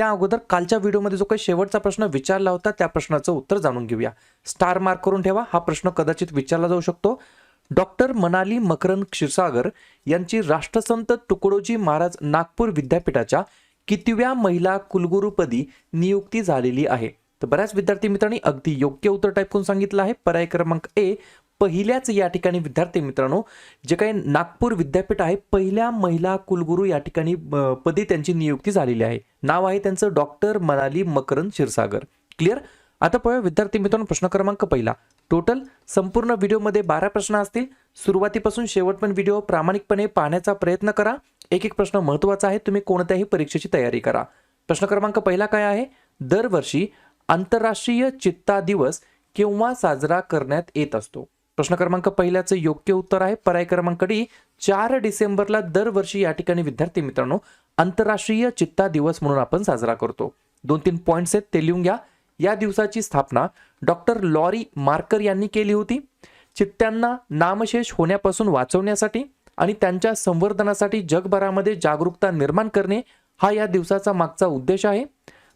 त्या अगोदर कालच्या व्हिडिओमध्ये जो काही शेवटचा प्रश्न विचारला होता त्या प्रश्नाचं उत्तर जाणून घेऊया. स्टार मार्क करून ठेवा हा प्रश्न कदाचित विचारला जाऊ शकतो. डॉक्टर मनाली मकरन क्षीरसागर यांची राष्ट्रसंत तुकडोजी महाराज नागपूर विद्यापीठाच्या कितव्या महिला कुलगुरुपदी नियुक्ती झालेली आहे. तर बऱ्याच विद्यार्थी मित्रांनी अगदी योग्य उत्तर टाईप करून सांगितलं आहे. पर्याय क्रमांक ए पहिल्याच या ठिकाणी विद्यार्थी मित्रांनो जे काही नागपूर विद्यापीठ आहे पहिल्या महिला कुलगुरू या ठिकाणी पदी त्यांची नियुक्ती झालेली आहे. नाव आहे त्यांचं डॉक्टर मनाली मकरन क्षीरसागर. क्लिअर आता पाहूया विद्यार्थी मित्रांनो प्रश्न क्रमांक पहिला. टोटल संपूर्ण व्हिडिओमध्ये बारा प्रश्न असतील. सुरुवातीपासून शेवट पण व्हिडिओ प्रामाणिकपणे पाहण्याचा प्रयत्न करा. एक एक प्रश्न महत्त्वाचा आहे तुम्ही कोणत्याही परीक्षेची तयारी करा. प्रश्न क्रमांक पहिला काय आहे? दरवर्षी आंतरराष्ट्रीय चित्ता दिवस केव्हा साजरा करण्यात येत असतो. प्रश्न क्रमांक पहिल्याचं योग्य उत्तर आहे. पर्याय क्रमांक डी चार डिसेंबरला दरवर्षी या ठिकाणी विद्यार्थी मित्रांनो आंतरराष्ट्रीय चित्ता दिवस म्हणून आपण साजरा करतो. दोन तीन पॉईंट्स आहेत ते लिहून घ्या. या दिवसाची स्थापना डॉक्टर लॉरी मार्कर यांनी केली होती. चित्त्यांना नामशेष होण्यापासून वाचवण्यासाठी आणि त्यांच्या संवर्धनासाठी जगभरामध्ये जागरूकता निर्माण करणे हा या दिवसाचा मागचा उद्देश आहे.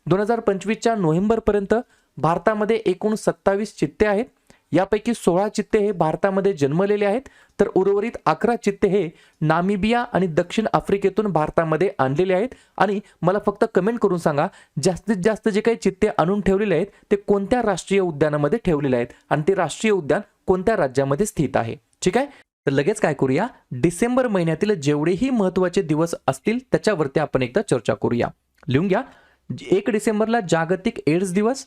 दोन हजार पंचवीसच्या नोव्हेंबरपर्यंत भारतामध्ये एकूण सत्तावीस चित्ते आहेत. यापैकी सोळा चित्ते हे भारतामध्ये जन्मलेले आहेत. तर उर्वरित अकरा चित्ते हे नामिबिया आणि दक्षिण आफ्रिकेतून भारतामध्ये आणलेले आहेत. आणि मला फक्त कमेंट करून सांगा जास्तीत जास्त जे काही चित्ते आणून ठेवलेले आहेत ते कोणत्या राष्ट्रीय उद्यानामध्ये ठेवलेले आहेत? आणि ते राष्ट्रीय उद्यान कोणत्या राज्यामध्ये स्थित आहे? ठीक आहे? तर लगेच काय करूया? डिसेंबर महिन्यातील जेवढेही महत्त्वाचे दिवस असतील त्याच्यावरती आपण एकदा चर्चा करूया. लिहून घ्या. एक डिसेंबरला जागतिक एड्स दिवस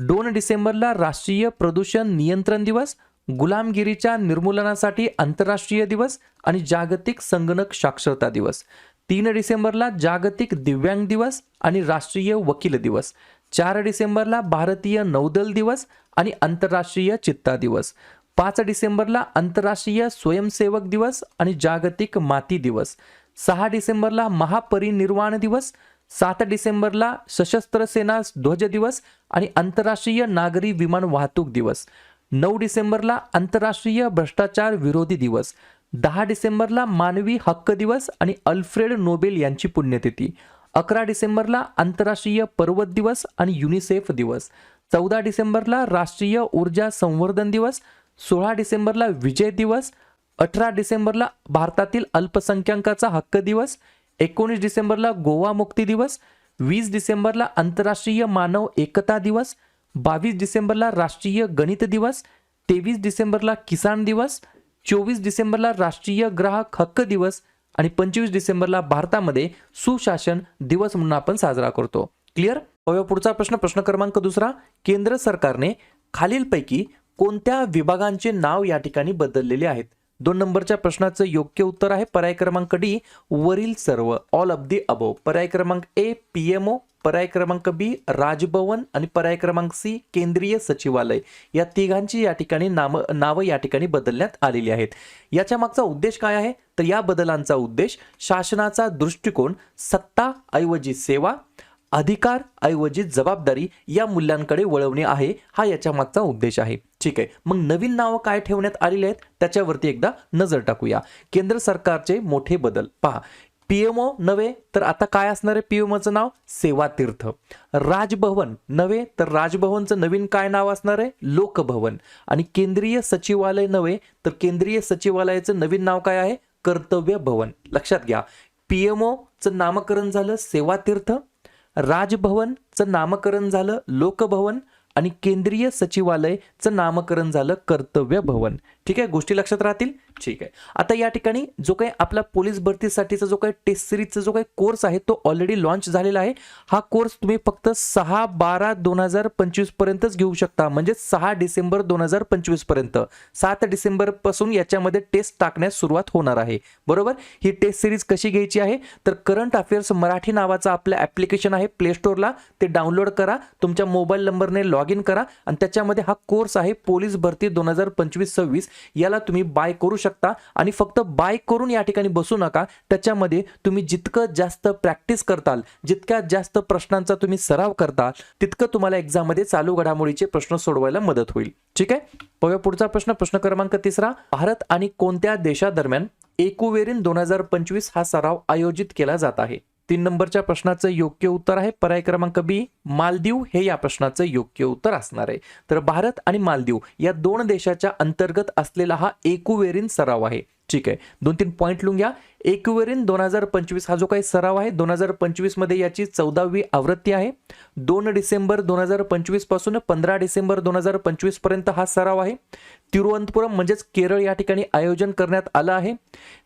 दोन डिसेंबरला राष्ट्रीय प्रदूषण नियंत्रण दिवस गुलामगिरीच्या निर्मूलनासाठी आंतरराष्ट्रीय दिवस आणि जागतिक संगणक साक्षरता दिवस. तीन डिसेंबरला जागतिक दिव्यांग दिवस आणि राष्ट्रीय वकील दिवस. चार डिसेंबरला भारतीय नौदल दिवस आणि आंतरराष्ट्रीय चित्ता दिवस. पाच डिसेंबरला आंतरराष्ट्रीय स्वयंसेवक दिवस आणि जागतिक माती दिवस. सहा डिसेंबरला महापरिनिर्वाण दिवस सात डिसेंबरला सशस्त्र सेना ध्वज दिवस आणि आंतरराष्ट्रीय नागरी विमान वाहतूक दिवस. नऊ डिसेंबरला आंतरराष्ट्रीय भ्रष्टाचार विरोधी दिवस. दहा डिसेंबरला मानवी हक्क दिवस आणि अल्फ्रेड नोबेल यांची पुण्यतिथी. अकरा डिसेंबरला आंतरराष्ट्रीय पर्वत दिवस आणि युनिसेफ दिवस. चौदा डिसेंबरला राष्ट्रीय ऊर्जा संवर्धन दिवस. सोळा डिसेंबरला विजय दिवस. अठरा डिसेंबरला भारतातील अल्पसंख्याकाचा हक्क दिवस. एकोणीस डिसेंबरला गोवा मुक्ती दिवस वीस डिसेंबरला आंतरराष्ट्रीय मानव एकता दिवस बावीस डिसेंबरला राष्ट्रीय गणित दिवस तेवीस डिसेंबरला किसान दिवस चोवीस डिसेंबरला राष्ट्रीय ग्राहक हक्क दिवस आणि पंचवीस डिसेंबरला भारतामध्ये सुशासन दिवस म्हणून आपण साजरा करतो. क्लिअर पुढचा प्रश्न. प्रश्न क्रमांक दुसरा. केंद्र सरकारने खालीलपैकी कोणत्या विभागांचे नाव या ठिकाणी बदललेले आहेत? दोन नंबरच्या प्रश्नाचं योग्य उत्तर आहे. पर्याय क्रमांक डी वरील सर्व. ऑल ऑफ दी अबो पर्याय क्रमांक ए पीएमओ पर्याय क्रमांक बी राजभवन. आणि पर्याय क्रमांक सी केंद्रीय सचिवालय. या तिघांची या ठिकाणी नाम नावं या ठिकाणी बदलण्यात आलेली आहेत. याच्या मागचा उद्देश काय आहे? तर या बदलांचा उद्देश शासनाचा दृष्टिकोन सत्ता ऐवजी सेवा अधिकार ऐवजी जबाबदारी या मूल्यांकडे वळवणे आहे. हा याच्या मागचा उद्देश आहे. ठीक आहे. मग नवीन नावं काय ठेवण्यात आलेली आहेत? त्याच्यावरती एकदा नजर टाकूया. केंद्र सरकारचे मोठे बदल. पहा पीएमओ नव्हे तर आता काय असणार आहे पीएमओचं नाव? सेवा तीर्थ राजभवन नव्हे तर राजभवनचं नवीन काय नाव असणार आहे? लोकभवन. आणि केंद्रीय सचिवालय नव्हे तर केंद्रीय सचिवालयाचं नवीन नाव काय आहे? कर्तव्य भवन. लक्षात घ्या. पीएमओचं नामकरण झालं सेवा तीर्थ राजभवनचं नामकरण झालं लोकभवन. आणि केंद्रीय सचिवालयचं नामकरण झालं कर्तव्य भवन. ठीक आहे? गोष्टी लक्षात राहतील? ठीक आहे. आता या ठिकाणी जो काही आपला पोलीस भरतीसाठीचा जो काही टेस्ट सिरीजचा जो काही कोर्स आहे तो ऑलरेडी लॉन्च झालेला आहे. हा कोर्स तुम्ही फक्त सहा बारा दोन हजार पंचवीस पर्यंतच घेऊ शकता. म्हणजे सहा डिसेंबर दोन हजार पंचवीसपर्यंत. सात डिसेंबरपासून याच्यामध्ये टेस्ट टाकण्यास सुरुवात होणार आहे. बरोबर? ही टेस्ट सिरीज कशी घ्यायची आहे? तर करंट अफेअर्स मराठी नावाचं आपलं ॲप्लिकेशन आहे प्ले स्टोरला ते डाउनलोड करा. तुमच्या मोबाईल नंबरने लॉग इन करा आणि त्याच्यामध्ये हा कोर्स आहे पोलीस भरती दोन हजार पंचवीस सव्वीस. याला तुम्ही बाय करू शकता आणि फक्त बाय करून या ठिकाणी बसू नका. त्याच्यामध्ये तुम्ही जितकं जास्त प्रॅक्टिस करताल जितक्या जास्त प्रश्नांचा तुम्ही सराव करताल तितकं तुम्हाला एक्झाममध्ये चालू घडामोडीचे प्रश्न सोडवायला मदत होईल. ठीक आहे? पव्या पुढचा प्रश्न. प्रश्न क्रमांक तिसरा. भारत आणि कोणत्या देशादरम्यान एकुवेरिन दोन हजार पंचवीस हा सराव आयोजित केला जात आहे? तीन नंबरच्या प्रश्नाचं योग्य उत्तर आहे. पर्याय क्रमांक बी मालदीव हे या प्रश्नाचं योग्य उत्तर असणार आहे. तर भारत आणि मालदीव या दोन देशाच्या अंतर्गत असलेला हा एकुवेरिन सराव आहे. ठीक आहे. दोन तीन पॉईंट लिहून घ्या. एकवेरीन दोन हजार पंचवीस हा जो काही सराव आहे दोन हजार पंचवीसमध्ये याची चौदावी आवृत्ती आहे. दोन डिसेंबर दोन हजार पंचवीसपासून पंधरा डिसेंबर दोन हजार पंचवीसपर्यंत हा सराव आहे. तिरुवनंतपुरम म्हणजेच केरळ या ठिकाणी आयोजन करण्यात आलं आहे.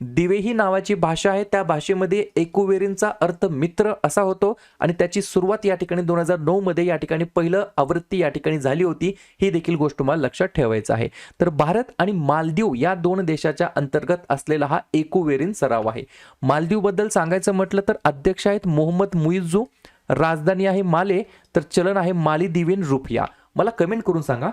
दिवे ही नावाची भाषा आहे. त्या भाषेमध्ये एकुवेरींचा अर्थ मित्र असा होतो आणि त्याची सुरुवात या ठिकाणी दोन हजार नऊमध्ये या ठिकाणी पहिलं आवृत्ती या ठिकाणी झाली होती. ही देखील गोष्ट तुम्हाला लक्षात ठेवायचं आहे. तर भारत आणि मालदीव या दोन देशाच्या अंतर्गत असलेला हा एकुवेरीन सराव आहे. मालदीवबद्दल सांगायचं म्हटलं तर अध्यक्ष आहेत मोहम्मद मुईजू राजधानी आहे माले तर चलन आहे माली दिवेन रुपया. मला कमेंट करून सांगा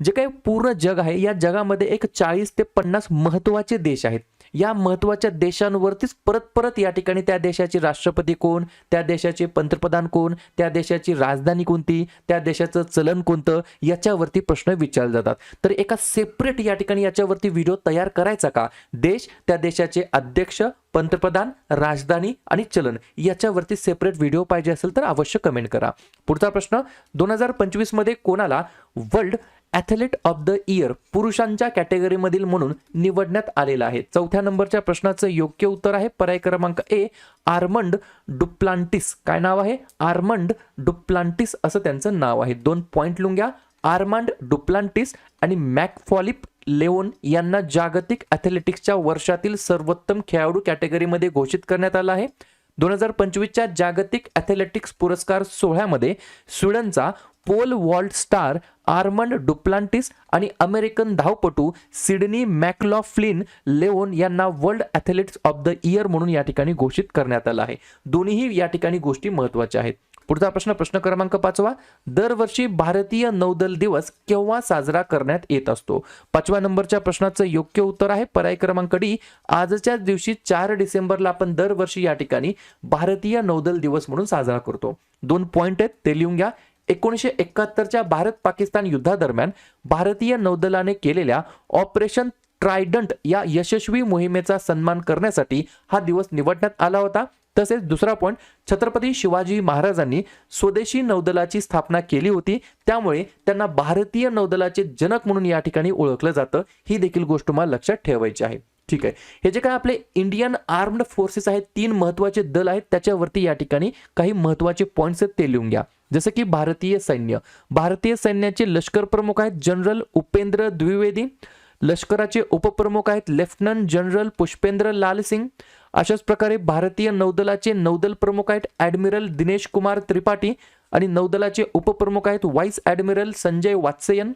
जे काही पूर्ण जग आहे या जगामध्ये एक चाळीस ते पन्नास महत्त्वाचे देश आहेत. या महत्त्वाच्या देशांवरतीच परत परत या ठिकाणी त्या देशाचे राष्ट्रपती कोण त्या देशाचे पंतप्रधान कोण त्या देशाची राजधानी कोणती त्या देशाचं चलन कोणतं याच्यावरती प्रश्न विचारले जातात. तर एका सेपरेट या ठिकाणी याच्यावरती व्हिडिओ तयार करायचा का? देश त्या देशाचे अध्यक्ष पंतप्रधान राजधानी आणि चलन याच्यावरती सेपरेट व्हिडिओ पाहिजे असेल तर अवश्य कमेंट करा. पुढचा प्रश्न दोन हजार पंचवीसमध्ये कोणाला world athlete of the year पुरुषांच्या कॅटेगरीमधील म्हणून निवडण्यात आलेला आहे. चौथ्या नंबरच्या प्रश्नाचं योग्य उत्तर आहे. पर्याय क्रमांक ए आर्मंड डुप्लांटिस काय नाव आहे? आर्मंड डुप्लांटिस असं त्यांचं नाव आहे. दोन पॉईंट लिहून घ्या. आर्मांड डुप्लांटिस आणि मॅकफॉलिप लेओन यांना जागतिक ॲथलेटिक्सच्या वर्षातील सर्वोत्तम खेळाडू कॅटेगरीमध्ये घोषित करण्यात आलं आहे. दोन हजार पंचवीसच्या जागतिक ॲथलेटिक्स पुरस्कार सोहळ्यामध्ये स्वीडनचा pole vault star Armand Duplantis आणि अमेरिकन धावपटू सिडनी मॅकलॉफ्लिन लेओन यांना world athletes of the year म्हणून या ठिकाणी घोषित करण्यात आलं आहे. दोन्हीही या ठिकाणी गोष्टी महत्त्वाच्या आहेत. पुढचा प्रश्न प्रश्न क्रमांक पाचवा. दरवर्षी भारतीय नौदल दिवस केव्हा साजरा करण्यात येत असतो? पाचव्या नंबरच्या प्रश्नाचं योग्य उत्तर आहे. पर्याय क्रमांक डी. आजच्या दिवशी चार डिसेंबरला आपण दरवर्षी या ठिकाणी भारतीय नौदल दिवस म्हणून साजरा करतो. दोन पॉईंट आहेत. ते लिहून घ्या. एकोणीसशे एकाहत्तरच्या भारत पाकिस्तान युद्धादरम्यान भारतीय नौदलाने केलेल्या ऑपरेशन ट्रायडंट या यशस्वी मोहिमेचा सन्मान करण्यासाठी हा दिवस निवडण्यात आला होता. तसेच दुसरा पॉईंट छत्रपती शिवाजी महाराजांनी स्वदेशी नौदलाची स्थापना केली होती. त्यामुळे त्यांना भारतीय नौदलाचे जनक म्हणून या ठिकाणी ओळखलं जातं. ही देखील गोष्ट तुम्हाला लक्षात ठेवायची आहे. ठीक आहे. हे जे काय आपले इंडियन आर्म्ड फोर्सेस आहेत तीन महत्त्वाचे दल आहेत त्याच्यावरती या ठिकाणी काही महत्त्वाचे पॉईंट्स आहेत ते लिहून घ्या. जसं की भारतीय सैन्य. भारतीय सैन्याचे लष्कर प्रमुख आहेत जनरल उपेंद्र द्विवेदी. लष्कराचे उपप्रमुख आहेत लेफ्टनंट जनरल पुष्पेंद्र लाल सिंग. अशाच प्रकारे भारतीय नौदलाचे नौदल प्रमुख आहेत ॲडमिरल दिनेश कुमार त्रिपाठी आणि नौदलाचे उपप्रमुख आहेत व्हाईस ॲडमिरल संजय वात्सयन.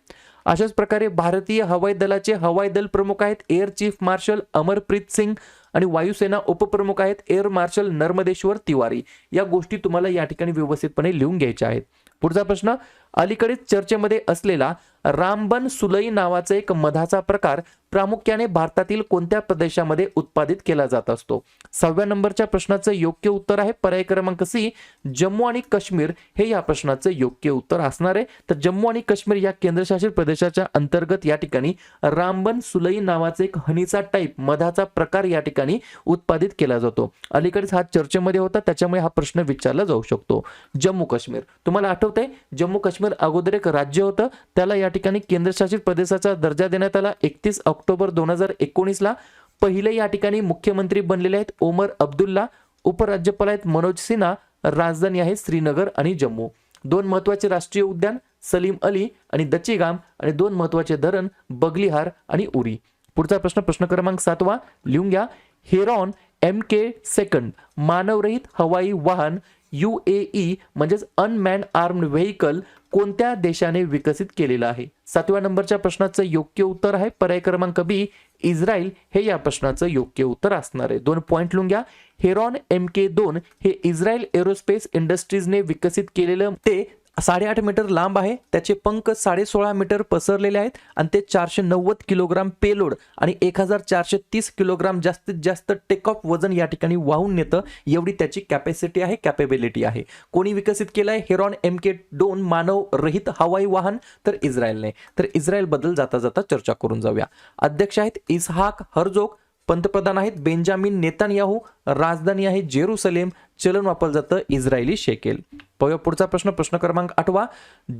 अशाच प्रकारे भारतीय हवाई दलाचे हवाई दल प्रमुख आहेत air chief marshal Amarpreet Singh. आणि वायुसेना उपप्रमुख आहेत एअर मार्शल नर्मदेश्वर तिवारी. या गोष्टी तुम्हाला या ठिकाणी व्यवस्थितपणे लिहून घ्यायच्या आहेत. पुढचा प्रश्न अलीकडेच चर्चेमध्ये असलेला रामबन सुलई नावाचा एक मधाचा प्रकार प्रामुख्याने भारतातील कोणत्या प्रदेशामध्ये उत्पादित केला जात असतो? सहाव्या नंबरच्या प्रश्नाचं योग्य उत्तर आहे पर्याय क्रमांक सी जम्मू आणि काश्मीर. हे या प्रश्नाचं योग्य उत्तर असणार आहे. तर जम्मू आणि काश्मीर या केंद्रशासित प्रदेशाच्या अंतर्गत या ठिकाणी रामबन सुलई नावाचा एक हनीचा टाईप मधाचा प्रकार या ठिकाणी उत्पादित केला जातो. अलीकडेच हा चर्चेमध्ये होता त्याच्यामुळे हा प्रश्न विचारला जाऊ शकतो. जम्मू काश्मीर. तुम्हाला आठवतंय जम्मू काश्मीर अगोदर एक राज्य होतं. त्याला या ठिकाणी केंद्रशासित प्रदेशाचा दर्जा देण्यात आला. एकतीस ऑक्टोबर दोन हजार एकोणीसला पहिले या ठिकाणी मुख्यमंत्री बनलेले आहेत ओमर अब्दुल्ला उपराज्यपाल आहेत मनोज सिन्हा राजधानी आहे श्रीनगर आणि जम्मू. दोन महत्त्वाचे राष्ट्रीय उद्यान सलीम अली आणि दचेगाम आणि दोन महत्त्वाचे धरण बगलिहार आणि उरी. पुढचा प्रश्न प्रश्न क्रमांक सातवा लिहून घ्या. हेरॉन एम के सेकंड मानवरहित हवाई वाहन यू ए ई म्हणजेच अनमॅन आर्म्ड व्हेकल कोणत्या देशाने विकसित केलेलं आहे? सातव्या नंबरच्या प्रश्नाचं योग्य उत्तर आहे. पर्याय क्रमांक बी इस्रायल हे या प्रश्नाचं योग्य उत्तर असणार आहे. दोन पॉईंट लिहून घ्या. हेरॉन एम के दोन हे इस्रायल एरोस्पेस इंडस्ट्रीजने विकसित केलेलं ते साडेआठ मीटर लांब आहे. त्याचे पंख साडे सोळा मीटर पसरलेले आहेत आणि ते चारशे नव्वद किलोग्राम पेलोड आणि एक हजार चारशे तीस किलोग्राम जास्तीत जास्त टेक ऑफ वजन या ठिकाणी वाहून नेतं. एवढी त्याची कॅपॅसिटी आहे कॅपेबिलिटी आहे. कोणी विकसित केलं आहे हेरॉन एम के दोन मानव रहित हवाई वाहन तर इस्रायलने. तर इस्रायलबद्दल जाता जाता चर्चा करून जाऊया. अध्यक्ष आहेत इसहाक हरजोग पंतप्रधान आहेत बेंजामिन नेतानयाहू राजधानी आहे जेरुसलेम. चलन वापरलं जातं इस्रायली शेकेल. पाहूया पुढचा प्रश्न प्रश्न क्रमांक आठवा.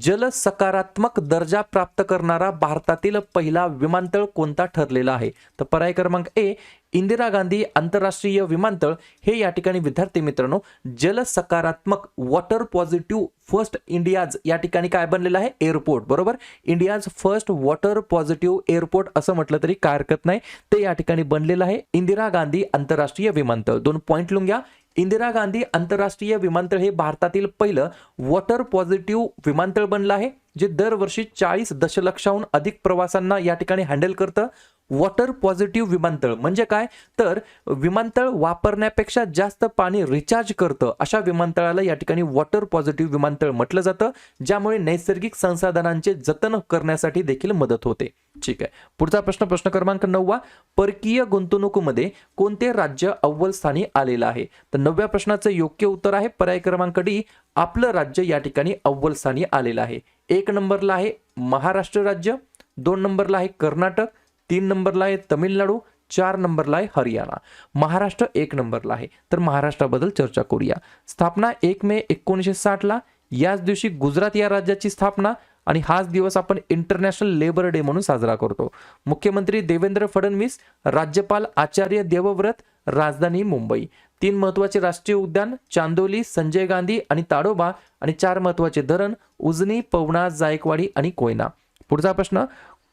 जल सकारात्मक दर्जा प्राप्त करणारा भारतातील पहिला विमानतळ कोणता ठरलेला आहे? तर पर्याय क्रमांक ए इंदिरा गांधी आंतरराष्ट्रीय विमानतळ. हे या ठिकाणी विद्यार्थी मित्रांनो जल सकारात्मक वॉटर पॉझिटिव्ह फर्स्ट इंडियाज या ठिकाणी काय बनलेलं आहे? एअरपोर्ट बरोबर? India's first water positive airport असं म्हटलं तरी काय हरकत नाही. ते या ठिकाणी बनलेलं आहे इंदिरा गांधी आंतरराष्ट्रीय विमानतळ. दोन पॉईंट लिहून घ्या. इंदिरा गांधी आंतरराष्ट्रीय विमानतळ हे भारतातील पहिलं वॉटर पॉझिटिव्ह विमानतळ बनलं आहे जे दरवर्षी चाळीस दशलक्षाहून अधिक प्रवासांना या ठिकाणी हँडल करतं. वॉटर पॉझिटिव्ह विमानतळ. म्हणजे काय? तर विमानतळ वापरण्यापेक्षा जास्त पाणी रिचार्ज करतं अशा विमानतळाला या ठिकाणी वॉटर पॉझिटिव्ह विमानतळ म्हटलं जातं ज्यामुळे नैसर्गिक संसाधनांचे जतन करण्यासाठी देखील मदत होते. ठीक आहे. पुढचा प्रश्न प्रश्न क्रमांक नववा. परकीय गुंतवणुकीमध्ये कोणते राज्य अव्वल स्थानी आलेलं आहे? तर नवव्या प्रश्नाचं योग्य उत्तर आहे पर्याय क्रमांक डी आपलं राज्य या ठिकाणी अव्वल स्थानी आलेलं आहे. एक नंबरला आहे महाराष्ट्र राज्य दोन नंबरला आहे कर्नाटक तीन नंबरला आहे तमिळनाडू चार नंबरला आहे हरियाणा. महाराष्ट्र एक नंबरला आहे. तर महाराष्ट्राबद्दल चर्चा करूया. स्थापना एक मे एकोणीसशे साठला. याच दिवशी गुजरात या राज्याची स्थापना आणि हाच दिवस आपण इंटरनॅशनल लेबर डे म्हणून साजरा करतो. मुख्यमंत्री देवेंद्र फडणवीस राज्यपाल आचार्य देवव्रत राजधानी मुंबई. तीन महत्त्वाचे राष्ट्रीय उद्यान चांदोली संजय गांधी आणि ताडोबा आणि चार महत्त्वाचे धरण उजनी पवना जायकवाडी आणि कोयना. पुढचा प्रश्न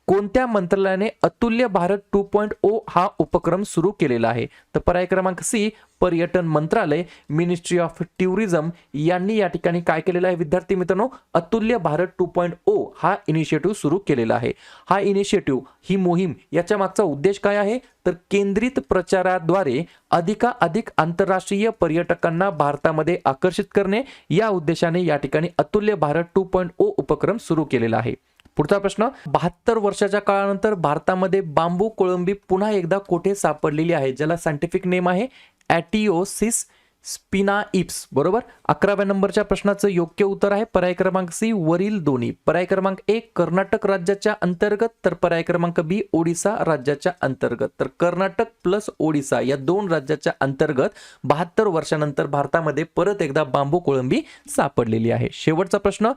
कोणत्या मंत्रालयाने अतुल्य भारत टू पॉईंट ओ हा उपक्रम सुरू केलेला आहे? तर पर्याय क्रमांक सी पर्यटन मंत्रालय मिनिस्ट्री ऑफ टुरिझम यांनी या ठिकाणी काय केलेलं आहे? विद्यार्थी मित्रांनो अतुल्य भारत टू पॉईंट ओ हा इनिशिएटिव्ह सुरू केलेला आहे. हा इनिशिएटिव्ह ही मोहीम याच्या मागचा उद्देश काय आहे? तर केंद्रित प्रचाराद्वारे अधिकाधिक आंतरराष्ट्रीय पर्यटकांना भारतामध्ये आकर्षित करणे. या उद्देशाने या ठिकाणी अतुल्य भारत टू पॉईंट ओ उपक्रम सुरू केलेला आहे. पुढचा प्रश्न बहात्तर वर्षाच्या काळानंतर भारतामध्ये बांबू कोळंबी पुन्हा एकदा कोठे सापडलेली आहे? ज्याला सायंटिफिक नेम आहे ॲटिओसिस स्पिना इप्स बरोबर? अकराव्या नंबरच्या प्रश्नाचं योग्य उत्तर आहे पर्याय क्रमांक सी वरील दोन्ही. पर्याय क्रमांक एक कर्नाटक राज्याच्या अंतर्गत तर पर्याय क्रमांक बी ओडिसा राज्याच्या अंतर्गत. तर कर्नाटक प्लस ओडिसा या दोन राज्याच्या अंतर्गत बहात्तर वर्षानंतर भारतामध्ये परत एकदा बांबू कोळंबी सापडलेली आहे. शेवटचा प्रश्न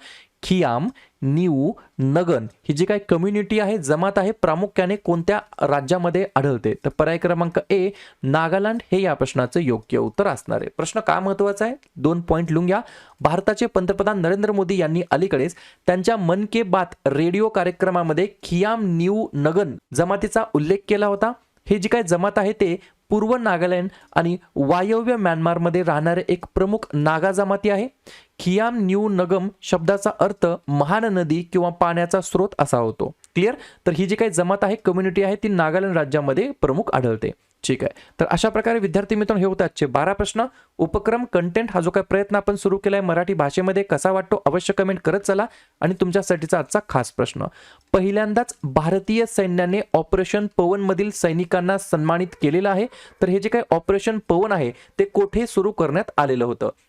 खियाम न्यू नगन ही जी काही कम्युनिटी आहे जमात आहे प्रामुख्याने कोणत्या राज्यामध्ये आढळते? तर पर्याय क्रमांक ए नागालँड हे या प्रश्नाचं योग्य उत्तर असणार आहे. प्रश्न का महत्त्वाचा आहे? दोन पॉईंट लिहून घ्या. भारताचे पंतप्रधान नरेंद्र मोदी यांनी अलीकडेच त्यांच्या मन के बात रेडिओ कार्यक्रमामध्ये खियाम न्यू नगन जमातीचा उल्लेख केला होता. हे जी काय जमात आहे ते पूर्व नागालँड आणि वायव्य म्यानमारमध्ये राहणारे एक प्रमुख नागा जमाती आहे. खियाम न्यू नगम शब्दाचा अर्थ महान नदी किंवा पाण्याचा स्रोत असा होतो. क्लिअर तर ही जी काही जमात आहे कम्युनिटी आहे ती नागालँड राज्यामध्ये प्रमुख आढळते. ठीक आहे. तर अशा प्रकारे विद्यार्थी मित्रांनो हे होते आजचे बारा प्रश्न. उपक्रम कंटेंट हा जो काही प्रयत्न आपण सुरू केलाय मराठी भाषेमध्ये कसा वाटतो अवश्य कमेंट करत चला. आणि तुमच्यासाठीचा आजचा खास प्रश्न. पहिल्यांदाच भारतीय सैन्याने ऑपरेशन पवनमधील सैनिकांना सन्मानित केलेलं आहे. तर हे जे काही ऑपरेशन पवन आहे ते कोठे सुरू करण्यात आलेलं होतं?